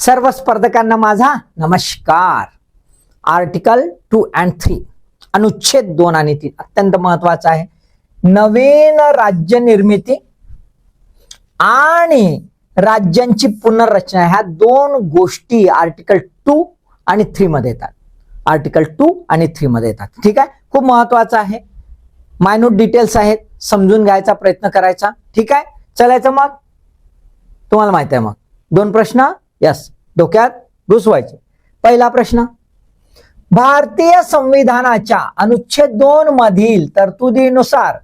सर्व स्पर्धकांना माझा नमस्कार. आर्टिकल टू अँड थ्री अनुच्छेद दोन आणि तीन अत्यंत महत्त्वाचा आहे. नवीन राज्य निर्मिती आणि राज्यांची पुनर्रचना ह्या दोन गोष्टी आर्टिकल टू आणि थ्री मध्ये येतात. आर्टिकल टू आणि थ्री मध्ये येतात. ठीक आहे? खूप महत्वाचं आहे. मायनूट डिटेल्स आहेत. समजून घ्यायचा प्रयत्न करायचा. ठीक आहे? चलायचं मग? तुम्हाला माहिती आहे मग. दोन प्रश्न. यस डोक्यात घुसवायचे. पहिला प्रश्न. भारतीय संविधानाच्या अनुच्छेद दोन मधील तरतुदीनुसार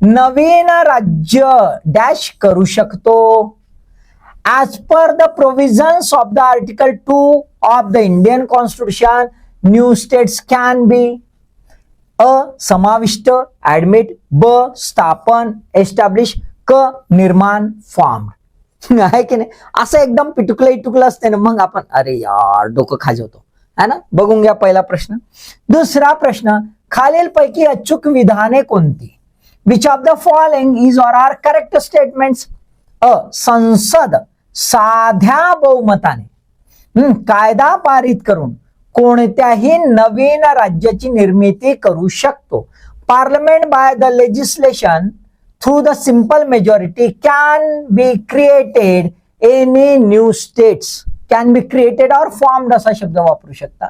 नवीन राज्य डॅश करू शकतो. As per the provisions of the article two of the Indian constitution new states can be a समाविष्ट ऍडमिट ब स्थापन एस्टॅब्लिश क निर्माण फॉर्म आहे की नाही? असं एकदम पिटुकलं इटुकलं असते ना मग आपण अरे यार डोकं खाजवतो. है ना? बघून घ्या पहिला प्रश्न. दुसरा प्रश्न खालीलपैकी अचूक विधाने कोणती? Which of the following is or are correct statements अ संसद साध्या बहुमताने. कायदा पारित करून कोणत्याही नवीन राज्याची निर्मिती करू शकतो. Parliament by the legislation through the simple majority can be created any new states can be created और फॉर्म्ड असा शब्द वापरू शकता.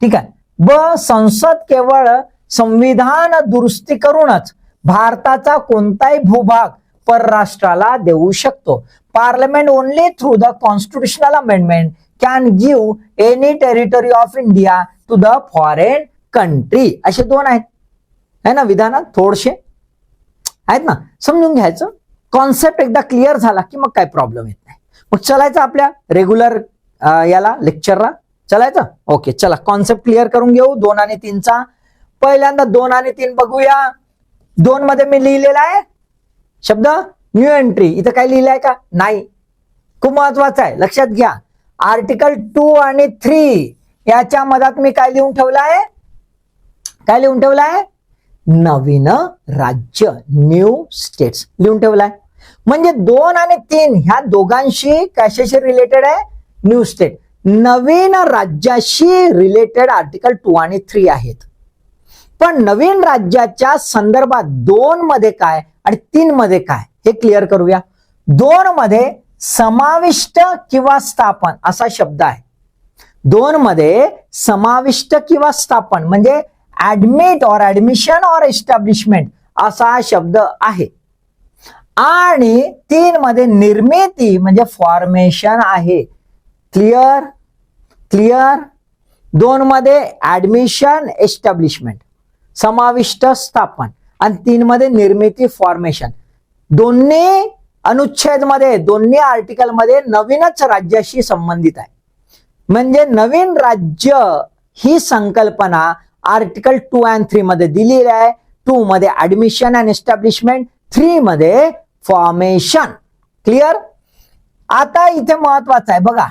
ठीक आहे? ब संसद केवळ संविधान दुरुस्ती करूनच भारताचा कोणताही भूभाग परराष्ट्राला देऊ शकतो. Parliament only through the constitutional amendment can give any territory of India to the foreign country असे दोन आहेत. है ना विधानात थोडसे. आहेत ना? समजून घ्यायचं. कॉन्सेप्ट एकदा क्लिअर झाला की मग काय प्रॉब्लेम येत नाही. मग चलायचं आपल्या रेग्युलर याला लेक्चरला चलायचं? ओके चला. कॉन्सेप्ट क्लिअर करून घेऊ. दोन आणि तीनचा. पहिल्यांदा दोन आणि तीन बघूया. दोन मध्ये मी लिहिलेला आहे. शब्द? न्यू एंट्री इथं काय लिहिलंय का? नाही. खूप महत्वाचं आहे. लक्षात घ्या. आर्टिकल टू आणि थ्री याच्या मधात मी काय लिहून ठेवलं आहे? काय लिहून ठेवलं आहे? नवीन राज्य न्यू स्टेट्स लिहून ठेवलाय. म्हणजे दोन आणि तीन ह्या दोघांशी कशाशी रिलेटेड आहे? न्यू स्टेट नवीन राज्याशी रिलेटेड आर्टिकल टू आणि थ्री आहेत. पण नवीन राज्याच्या संदर्भात दोन मध्ये काय आणि तीन मध्ये काय? हे क्लिअर करूया. दोन मध्ये समाविष्ट किंवा स्थापन असा शब्द आहे. दोन मध्ये समाविष्ट किंवा स्थापन. म्हणजे ऍडमिट और ऍडमिशन और एस्टॅब्लिशमेंट असा शब्द आहे. आणि तीन मध्ये निर्मिती म्हणजे फॉर्मेशन आहे. क्लिअर क्लिअर दोन मध्ये ऍडमिशन एस्टॅब्लिशमेंट समाविष्ट स्थापन. आणि तीन मध्ये निर्मिती फॉर्मेशन दोन्ही अनुच्छेदमध्ये दोन्ही आर्टिकलमध्ये नवीनच राज्याशी संबंधित आहे. म्हणजे नवीन राज्य ही संकल्पना आर्टिकल टू अँड थ्री मध्ये दिलेली आहे. टू मध्ये ऍडमिशन अँड एस्टॅब्लिशमेंट थ्री मध्ये फॉर्मेशन क्लिअर आता इथे महत्वाचं आहे. बघा.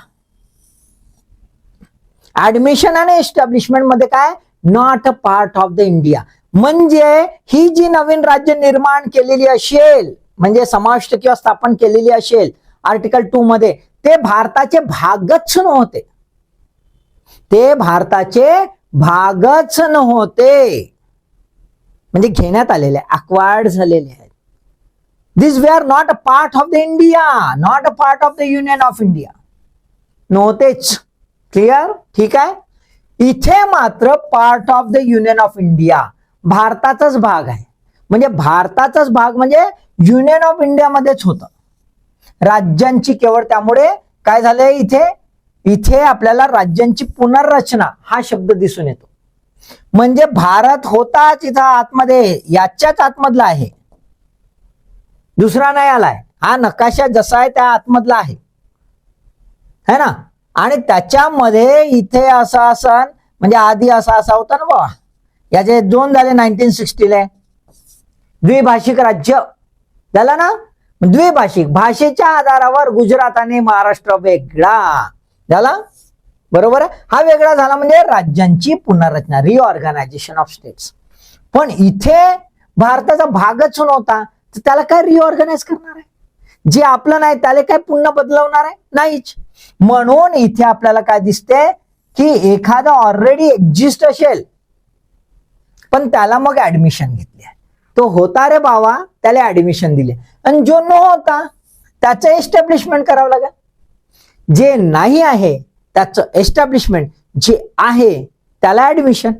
ऍडमिशन आणि एस्टॅब्लिशमेंटमध्ये काय? Not a part of the India म्हणजे ही जी नवीन राज्य निर्माण केलेली असेल म्हणजे समाविष्ट किंवा स्थापन केलेली असेल आर्टिकल टू मध्ये ते भारताचे भागच नव्हते. ते भारताचे भागच नव्हते. म्हणजे घेण्यात आलेले अक्वायर्ड झालेले आहेत. This way are not a part of the India not a part of the union of India नव्हतेच. Clear ठीक आहे? इथे मात्र part of the union of India भारताचाच भाग आहे. म्हणजे भारताचाच भाग म्हणजे युनियन ऑफ इंडियामध्येच होतं. राज्यांची केवळ त्यामुळे काय झालंय इथे? इथे आपल्याला राज्यांची पुनर्रचना हा शब्द दिसून येतो. म्हणजे भारत होताच इथं आतमध्ये याच्याच आतमधला आहे. दुसरा नाही आलाय. हा नकाशा जसा आहे त्या आतमधला आहे. है ना? आणि त्याच्यामध्ये इथे असा असन म्हणजे आधी असा असा होता ना बाबा. याचे दोन झाले नाईन्टीन सिक्स्टीला. द्विभाषिक राज्य. झाला ना? द्विभाषिक. भाषेच्या आधारावर गुजरात आणि महाराष्ट्र वेगळा. झाला? बरोबर आहे? हा वेगळा झाला म्हणजे राज्यांची पुनर्रचना रिऑर्गनायझेशन ऑफ स्टेट्स पण इथे भारताचा भागच नव्हता तर त्याला काय रिऑर्गनाइज करणार आहे? जे आपलं नाही त्याला काय पुन्हा बदलवणार आहे? नाहीच. म्हणून इथे आपल्याला काय दिसते की एखादा ऑलरेडी एक्झिस्ट असेल पण त्याला मग ऍडमिशन घेतली आहे. तो होता रे बाबा त्याला ऍडमिशन दिले आणि जो न होता त्याचं एस्टॅब्लिशमेंट करावं लागेल. जे नाही आहे त्याचं एस्टॅब्लिशमेंट जे आहे त्याला ऍडमिशन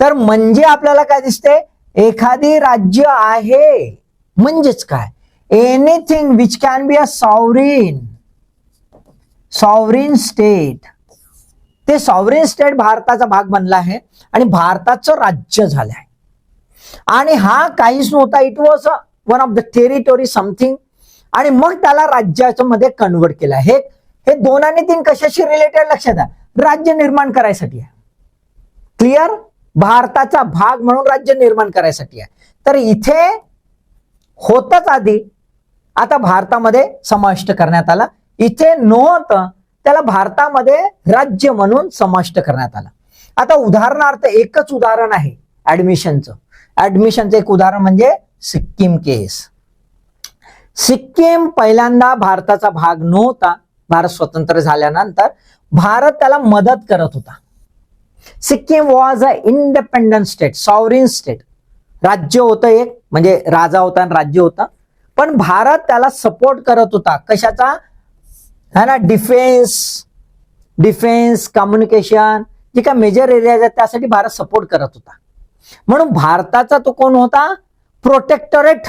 तर म्हणजे आपल्याला काय दिसते एखादी राज्य आहे. म्हणजेच काय? Anything which can be a sovereign sovereign state ते सॉवरीन स्टेट भारताचा भाग बनला आहे आणि भारताचं राज्य झालं आहे. आणि हा काहीच नव्हता. It was one of the territory something आणि मग त्याला राज्याच्या मध्ये कन्वर्ट केलं हे हे दोन आणि तीन कशाशी रिलेटेड लक्षात द्या राज्य निर्माण करायसाठी आहे. क्लिअर भारताचा भाग म्हणून राज्य निर्माण करायसाठी आहे. तर इथे होतच आधी आता भारतामध्ये समाविष्ट करण्यात आला. इथे नव्हतं त्याला भारतामध्ये राज्य म्हणून समाविष्ट करण्यात आला. आता उदाहरणार्थ एकच उदाहरण आहे ऍडमिशनचं ऍडमिशनचं एक उदाहरण म्हणजे सिक्कीम केस. सिक्कीम पहिल्यांदा भारताचा भाग नव्हता भारत स्वतंत्र झाल्यानंतर भारत त्याला मदत करत होता. Sikkim was a independent state sovereign state राज्य होतं एक म्हणजे राजा होता आणि राज्य होता. पण भारत त्याला सपोर्ट करत होता. कशाचा? है ना डिफेन्स डिफेन्स कम्युनिकेशन जे काय मेजर एरियाज आहेत त्यासाठी भारत सपोर्ट करत होता. म्हणून भारताचा तो कोण होता? प्रोटेक्टोरेट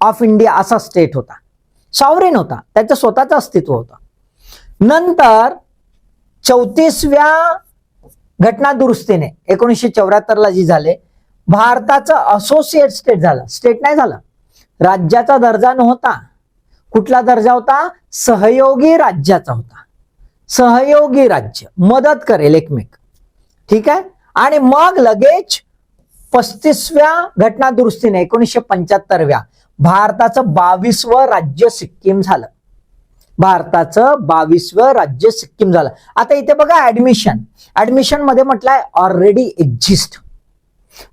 ऑफ इंडिया असा स्टेट होता. सॉवरेन होता. त्याचं स्वतःचं अस्तित्व होतं. नंतर चौतीसव्या घटना दुरुस्तीने एकोणीसशे चौऱ्याहत्तरला जी झाले भारताचं असोसिएट स्टेट झालं. स्टेट नाही झालं. राज्याचा दर्जा नव्हता. कुठला दर्जा होता? सहयोगी राज्याचा होता. सहयोगी राज्य. मदत करेल एकमेक. ठीक आहे? आणि मग लगेच पस्तीसव्या घटना दुरुस्तीने एकोणीसशे पंच्याहत्तरव्या भारताचं बावीसवं राज्य सिक्कीम झालं. भारताचं बावीसवं राज्य सिक्कीम झालं. आता इथे बघा ऍडमिशन ऍडमिशनमध्ये म्हटलंय ऑलरेडी एक्झिस्ट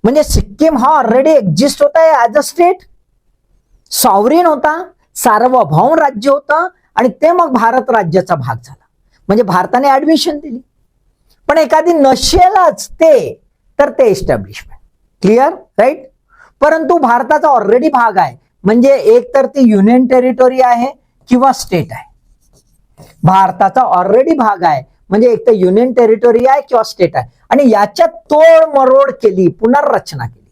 म्हणजे सिक्कीम हा ऑलरेडी एक्झिस्ट होता ऍज अ स्टेट सॉवरीन होता सार्वभौम राज्य होतं आणि ते मग भारत राज्याचा भाग झाला. म्हणजे भारताने ऍडमिशन दिली. पण एखादी नसेलच ते तर ते एस्टॅब्लिशमेंट क्लिअर राईट परंतु भारताचा ऑलरेडी भाग आहे. म्हणजे एक तर ती युनियन टेरिटोरी आहे किंवा स्टेट आहे. भारताचा ऑलरेडी भाग आहे. म्हणजे एक तर युनियन टेरिटोरी आहे किंवा स्टेट आहे. आणि याच्यात तोड मरोड केली पुनर्रचना केली.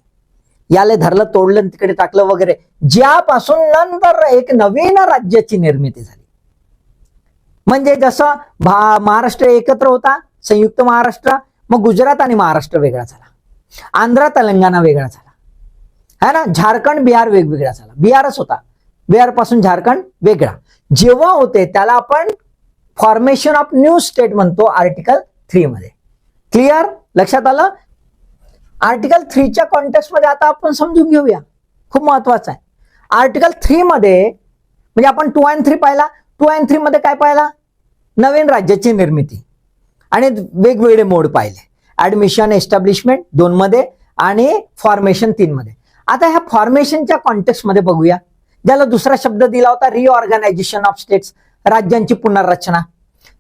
याला धरलं तोडलं तिकडे टाकलं वगैरे. ज्यापासून नंतर एक नवीन राज्याची निर्मिती झाली. म्हणजे जसं भा महाराष्ट्र एकत्र होता संयुक्त महाराष्ट्र मग गुजरात आणि महाराष्ट्र वेगळा झाला. आंध्र तेलंगणा वेगळा झाला. है ना? झारखंड बिहार वेगवेगळा झाला. बिहारच होता. बिहारपासून झारखंड वेगळा. जेव्हा होते त्याला आपण फॉर्मेशन ऑफ न्यू स्टेट म्हणतो आर्टिकल थ्री मध्ये. क्लिअर? लक्षात आलं? आर्टिकल थ्रीच्या कॉन्टेक्स्टमध्ये आता आपण समजून घेऊया. खूप महत्वाचं आहे. आर्टिकल थ्री मध्ये म्हणजे आपण टू अँड थ्री पाहिला. टू अँड थ्री मध्ये काय पाहिला? नवीन राज्याची निर्मिती. आणि वेगवेगळे मोड पाहिले. ऍडमिशन एस्टॅब्लिशमेंट दोन मध्ये. आणि फॉर्मेशन तीन मध्ये. आता ह्या फॉर्मेशनच्या कॉन्टेक्स्टमध्ये बघूया. ज्याला दुसरा शब्द दिला होता रिऑर्गनायझेशन ऑफ स्टेट्स राज्यांची पुनर्रचना.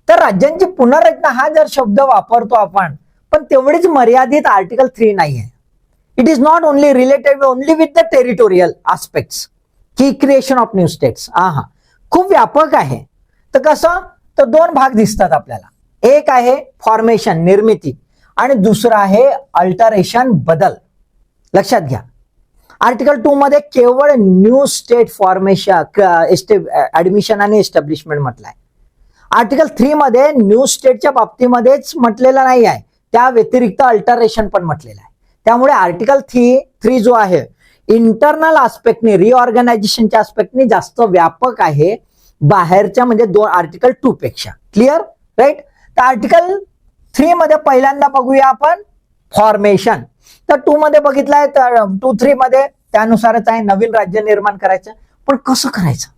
तर राज्यांची पुनर्रचना हा जर शब्द वापरतो आपण पण तेवढीच मर्यादित आर्टिकल थ्री नाही आहे it is not only related only with the territorial aspects की क्रिएशन ऑफ न्यू स्टेट्स हा हा खूप व्यापक आहे. तर कसं? तर दोन भाग दिसतात आपल्याला. एक आहे फॉर्मेशन निर्मिती. आणि दुसरं आहे अल्टरेशन बदल. लक्षात घ्या. आर्टिकल टू मध्ये केवळ न्यू स्टेट फॉर्मेशन ऍडमिशन आणि एस्टॅब्लिशमेंट म्हटलंय. आर्टिकल थ्री मध्ये न्यू स्टेटच्या बाबतीमध्येच म्हटलेलं नाही आहे त्या व्यतिरिक्त अल्टरेशन पण म्हटलेलं आहे. त्यामुळे आर्टिकल थ्री थ्री जो आहे इंटरनल आस्पेक्टने रिऑर्गनायझेशनच्या आस्पेक्टने जास्त व्यापक आहे. बाहेरच्या म्हणजे दोन आर्टिकल टू पेक्षा. क्लिअर राईट तर आर्टिकल थ्री मध्ये पहिल्यांदा बघूया आपण फॉर्मेशन तर टू मध्ये बघितलंय तर um, टू थ्री मध्ये त्यानुसारच आहे नवीन राज्य निर्माण करायचं. पण कसं करायचं?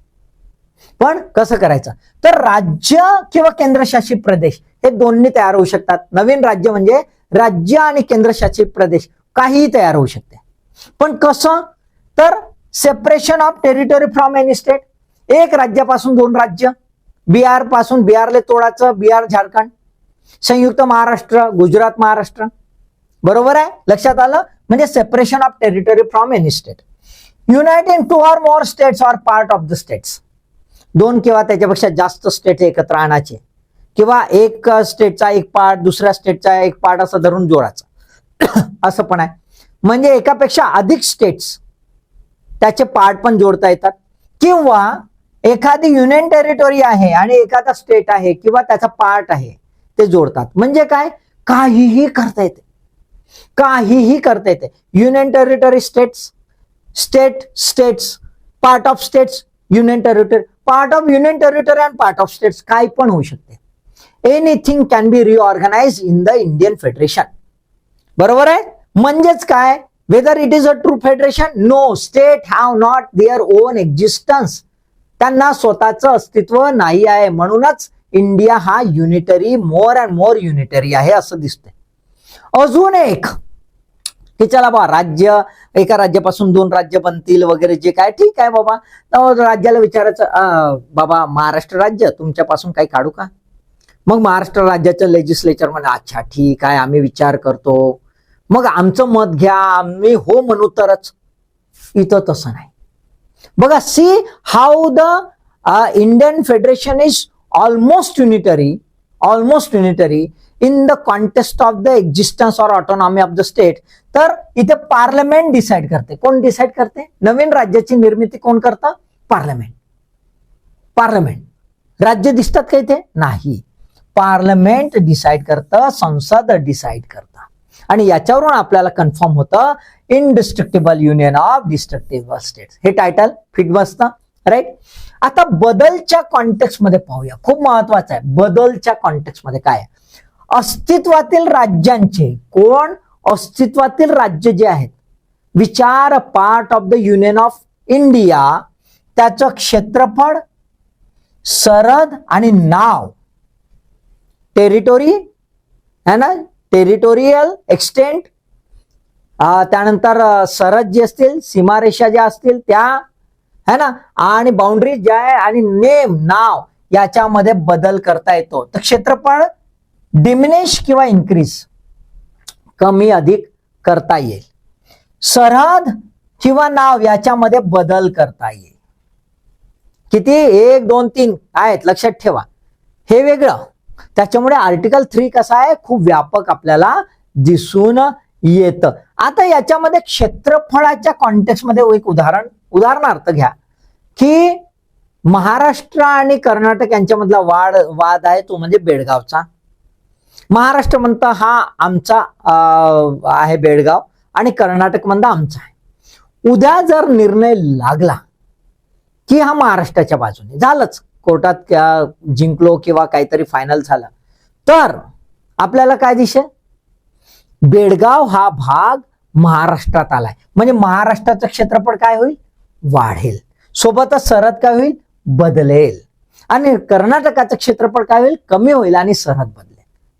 पण कसं करायचं? तर राज्य किंवा केंद्रशासित प्रदेश हे दोन्ही तयार होऊ शकतात. नवीन राज्य म्हणजे राज्य आणि केंद्रशासित प्रदेश काहीही तयार होऊ शकते. पण कसं? तर separation of territory from any state एक राज्यापासून दोन राज्य. बिहारपासून बिहारले तोडाचं बिहार झारखंड. संयुक्त महाराष्ट्र गुजरात महाराष्ट्र. बरोबर आहे? लक्षात आलं? म्हणजे separation of territory from any state united two or more states or part of the states दोन किंवा त्याच्यापेक्षा जास्त स्टेट एकत्र आणायचे. किंवा एक स्टेटचा एक पार्ट दुसऱ्या स्टेटचा एक पार्ट असं धरून जोडायचं. असं पण आहे. म्हणजे एकापेक्षा अधिक स्टेट्स त्याचे पार्ट पण जोडता येतात. किंवा एखादी युनियन टेरिटोरी आहे आणि एखादा स्टेट आहे किंवा त्याचा पार्ट आहे ते जोडतात. म्हणजे काय? काहीही करता येते. काहीही करता येते. Union territory states state states part of states union territory part of union territory and part of states काय पण होऊ शकते. Anything can be reorganize in the Indian federation बरोबर आहे? म्हणजेच काय? Whether it is a true federation no state have not their own existence त्यांना स्वतःचं अस्तित्व नाही आहे. म्हणूनच इंडिया हा unitary more and more unitary आहे असं दिसतंय. अजून एक. की चला बा राज्य एका राज्यापासून दोन राज्य बनतील वगैरे जे काय ठीक आहे बाबा. राज्याला विचारायचं अं, बाबा महाराष्ट्र राज्य तुमच्यापासून काही काढू का? मग महाराष्ट्र राज्याचं लेजिस्लेचर म्हणे अच्छा ठीक आहे आम्ही विचार करतो. मग आमचं मत घ्या आम्ही हो म्हणू तरच. इथं तसं नाही. बघा see how the Indian federation is almost unitary almost unitary in the contest of the existence or autonomy of the state तर इथे पार्लमेंट डिसाईड करते. कोण डिसाईड करते? नवीन राज्याची निर्मिती कोण करतं? पार्लमेंट पार्लमेंट राज्य दिसतात का इथे? नाही. पार्लमेंट डिसाईड करतं संसद डिसाईड करतं. आणि याच्यावरून आपल्याला कन्फर्म होतं indestructible union of destructible states हे टायटल फिट बसतं राईट आता बदलच्या कॉन्टेक्स्टमध्ये पाहूया. खूप महत्वाचं आहे. बदलच्या कॉन्टेक्स्टमध्ये काय आहे? अस्तित्वातील राज्यांचे कोण? अस्तित्वातील राज्य जे आहेत. Which are a part of the union of India त्याचं क्षेत्रफळ सरहद आणि नाव. टेरिटोरी है ना? टेरिटोरियल एक्सटेंट त्यानंतर सरद सरहद असतील सीमारेषा ज्या असतील त्या है ना? आणि बाउंड्री ज्या आहे आणि नेम नाव याच्यामध्ये बदल करता येतो. तर क्षेत्रफळ डिमिनिश किंवा इन्क्रीज कमी अधिक करता येईल. सरहद किंवा नाव याच्यामध्ये बदल करता येईल. किती? एक दोन तीन आहेत लक्षात ठेवा. हे वेगळं. त्याच्यामुळे आर्टिकल थ्री कसा आहे? खूप व्यापक आपल्याला दिसून येतं. आता याच्यामध्ये क्षेत्रफळाच्या कॉन्टेक्स्टमध्ये एक उदाहरण उदाहरणार्थ घ्या. की महाराष्ट्र आणि कर्नाटक यांच्यामधला वाद वाद आहे तो म्हणजे बेळगावचा. महाराष्ट्र म्हणता हा आमचा अं, आहे बेळगाव आणि कर्नाटक म्हणता आमचा आहे. उद्या जर निर्णय लागला की हा महाराष्ट्राच्या बाजूने झालंच. कोर्टात जिंकलो किंवा काहीतरी फायनल झालं. तर आपल्याला काय दिशे? बेळगाव हा भाग महाराष्ट्रात आलाय. म्हणजे महाराष्ट्राचं क्षेत्रफळ काय होईल? वाढेल. सोबतच सरहद काय होईल? बदलेल. आणि कर्नाटकाचं क्षेत्रफळ काय होईल? कमी होईल आणि सरहद बदलेल.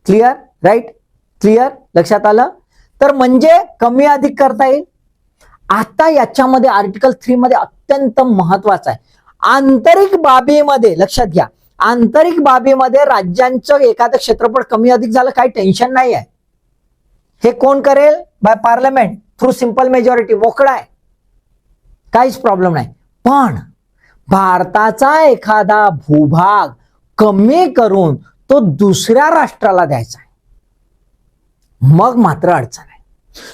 क्लिअर राईट क्लिअर लक्षात आलं? तर म्हणजे कमी अधिक करता येईल? आता याच्यामध्ये आर्टिकल थ्री मध्ये अत्यंत महत्वाचं आहे. आंतरिक बाबीमध्ये लक्षात घ्या. आंतरिक बाबीमध्ये राज्यांचं एखादं क्षेत्रफळ कमी अधिक झालं काही टेन्शन नाही आहे. हे कोण करेल? By parliament through simple majority मोकळा आहे. काहीच प्रॉब्लेम नाही. पण भारताचा एखादा भूभाग कमी करून तो दुसऱ्या राष्ट्राला द्यायचा आहे. मग मात्र अडचण आहे.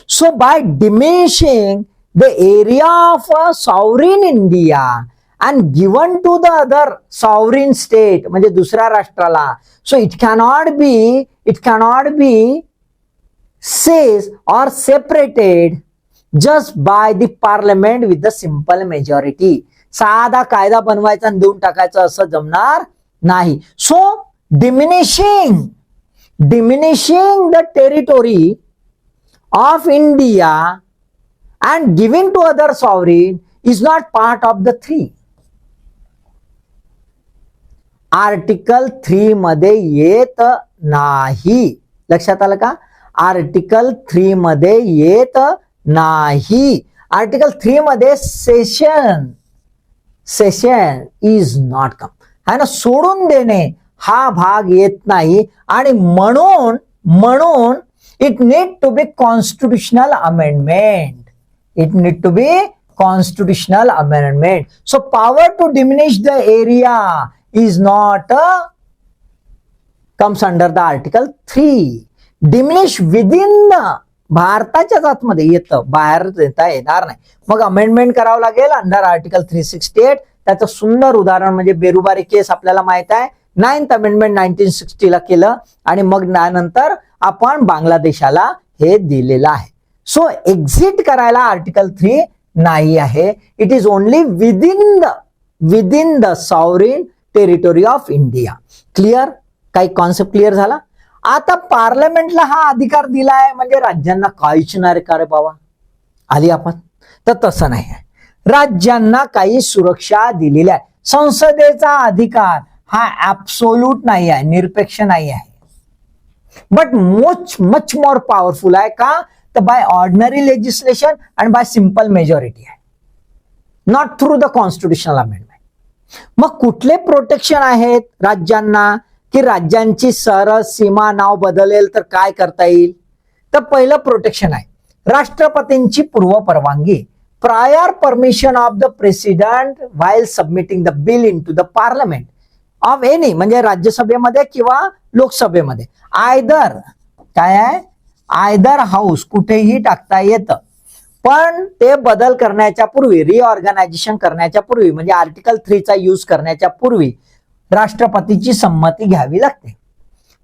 So by diminishing the area of a sovereign India and given to the other sovereign state म्हणजे दुसऱ्या राष्ट्राला so it cannot be it cannot be says or separated just by the parliament with the simple majority साधा कायदा बनवायचा आणि देऊन टाकायचा असं जमणार नाही. So diminishing diminishing the territory of India and giving to other sovereign is not part of the three article three मध्ये येत नाही लक्षात आलं का आर्टिकल थ्री मध्ये येत नाही आर्टिकल थ्री मध्ये cession cession is not come है ना सोडून देणे हा भाग येत नाही. आणि म्हणून म्हणून it need to be constitutional amendment it need to be constitutional amendment so power to diminish the area is not a comes under the article 3 diminish within the भारताच्याच आतमध्ये येतं. बाहेर देता येणार नाही. मग अमेंडमेंट करावं लागेल under article three sixty eight त्याचं सुंदर उदाहरण म्हणजे बेरुबारी केस आपल्याला माहीत आहे. नाईन्थ अमेंडमेंट नाईन्टीन सिक्स्टीला केलं आणि मग त्यानंतर आपण बांगलादेशाला हे दिलेलं आहे. सो एक्झिट करायला आर्टिकल थ्री नाही आहे. It is only within the within the sovereign territory of India clear काही कॉन्सेप्ट क्लिअर झाला? आता पार्लमेंटला हा अधिकार दिला आहे म्हणजे राज्यांना काहीच नाही का रे बाबा? आली आपण. तर तसं नाही आहे. राज्यांना काही सुरक्षा दिलेली आहे. संसदेचा अधिकार हा ऍब्सोल्यूट नाही आहे निरपेक्ष नाही आहे. बट मोच मच मोर पॉवरफुल आहे का? तर बाय ऑर्डिनरी लेजिस्लेशन आणि बाय सिंपल मेजॉरिटी आहे. Not through the constitutional amendment मग कुठले प्रोटेक्शन आहेत राज्यांना? की राज्यांची सरळ सीमा नाव बदलेल तर काय करता येईल? तर पहिलं प्रोटेक्शन आहे. राष्ट्रपतींची पूर्व परवानगी prior permission of the president while submitting the bill into the parliament of any म्हणजे राज्यसभेमध्ये किंवा लोकसभेमध्ये. आयदर काय आहे? आयदर हाऊस कुठेही टाकता येतं. पण ते बदल करण्याच्या पूर्वी रिऑर्गनायझेशन करण्याच्या पूर्वी म्हणजे आर्टिकल थ्रीचा यूज करण्याच्या पूर्वी राष्ट्रपतीची संमती घ्यावी लागते.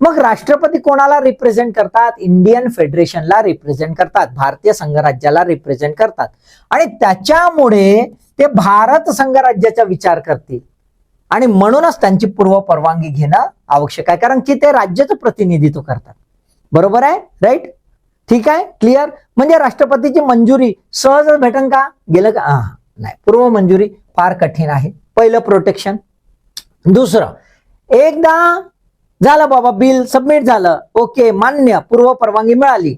मग राष्ट्रपती कोणाला रिप्रेझेंट करतात? इंडियन फेडरेशनला रिप्रेझेंट करतात. भारतीय संघराज्याला रिप्रेझेंट करतात. आणि त्याच्यामुळे ते भारत संघराज्याचा विचार करतील. आणि म्हणूनच त्यांची पूर्व परवानगी घेणं आवश्यक आहे. कारण की ते राज्याचं प्रतिनिधित्व करतात. बरोबर आहे? राईट ठीक आहे? क्लिअर म्हणजे राष्ट्रपतीची मंजुरी सहज भेटन का? गेलं का? हा नाही. पूर्व मंजुरी फार कठीण आहे. पहिलं प्रोटेक्शन दुसरं एकदा झालं बाबा बिल सबमिट झालं. ओके मान्य. पूर्व परवानगी मिळाली.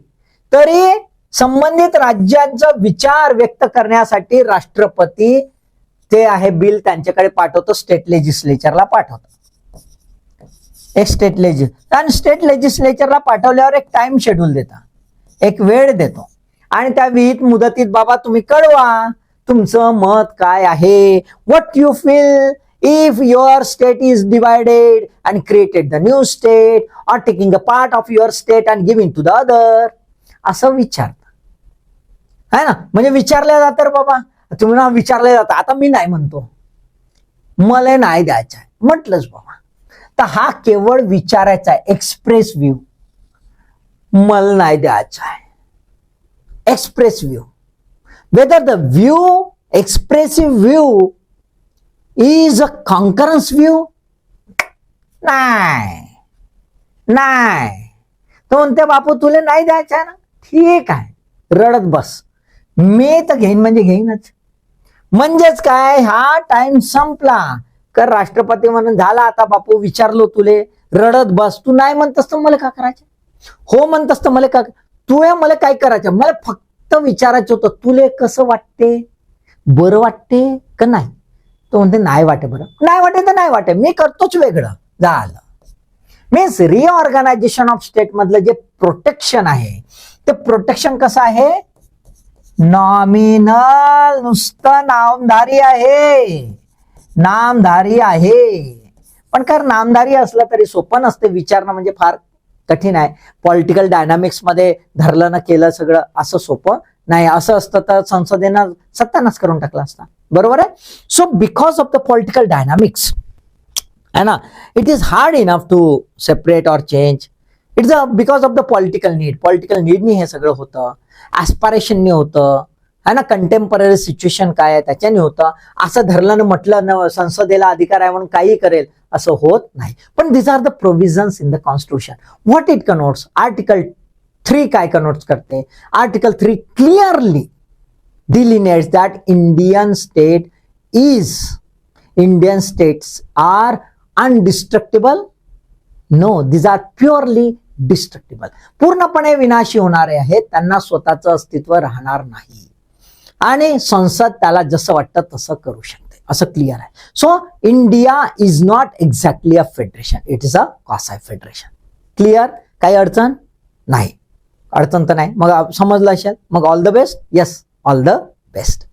तरी संबंधित राज्यांचा विचार व्यक्त करण्यासाठी राष्ट्रपती ते आहे बिल त्यांच्याकडे पाठवतो स्टेट लेजिस्लेचरला पाठवतो. एक स्टेट लेजिस आणि स्टेट लेजिस्लेचरला पाठवल्यावर एक टाइम शेड्यूल देता. एक वेळ देतो. आणि त्या विहित मुदतीत बाबा तुम्ही कळवा तुमचं मत काय आहे? What you feel if your state is divided and created the new state or taking a part of your state and giving to the other असं विचारतं. है ना? म्हणजे विचारलं जातं बाबा तुम्ही ना विचारलं जातं. आता मी नाही म्हणतो. मला नाही द्यायचा आहे. म्हटलंच बाबा. तर हा केवळ विचारायचा आहे. एक्सप्रेस व्ह्यू मला नाही द्यायचा आहे. Express view whether the view expressive view is a concurrence view नाही. नाही. तो म्हणते बापू तुला नाही द्यायचा आहे ना? ठीक आहे. रडत बस. मी तर घेईन म्हणजे घेईनच. म्हणजेच काय? हा टाइम संपला. कर राष्ट्रपती म्हणून झाला आता बापू विचारलो तुले. रडत बस. तू नाही म्हणतस तर मला का करायचं? हो म्हणतस तर मला का तू हे मला काय करायचं? मला फक्त विचारायचं होतं तुले कसं वाटते? बरं वाटते का नाही? तो म्हणते नाही वाटे बरं. नाही वाटे तर नाही वाटे मी करतोच वेगळं. झालं. मीन्स रिऑर्गनायझेशन ऑफ स्टेट मधलं जे प्रोटेक्शन आहे ते प्रोटेक्शन कसं आहे? नॉमिनल नुसतं नामधारी आहे. नामधारी आहे. पण कारण नामधारी असलं तरी सोपं नसते विचारणं म्हणजे फार कठीण आहे. पॉलिटिकल डायनामिक्समध्ये धरलं ना केलं सगळं असं सोपं नाही. असं असतं तर संसदेनं सत्तानाच करून टाकला असता. बरोबर आहे? So because of the political dynamics है ना? It is hard enough to separate और change it's a because of the political need political नीडनी हे सगळं होतं. ॲस्पारेशननी होतं. है ना? कंटेम्पररी सिच्युएशन काय आहे त्याच्याने होतं. असं धरलं ना म्हटलं ना संसदेला अधिकार आहे म्हणून काही करेल असं होत नाही. पण this are the provisions in the constitution what it connotes article three काय कनोट्स करते? Article three clearly delineates that Indian state is Indian states are indestructible no these are purely destructible पूर्णपणे विनाशी होणारे आहेत त्यांना स्वतःचं अस्तित्व राहणार नाही. आणि संसद त्याला जसं वाटतं तसं करू शकते. असं क्लिअर आहे. So India is not exactly a federation it is a quasi federation clear काही अडचण? नाही. अडचण तर नाही. मग समजलं असेल? मग all the best yes all the best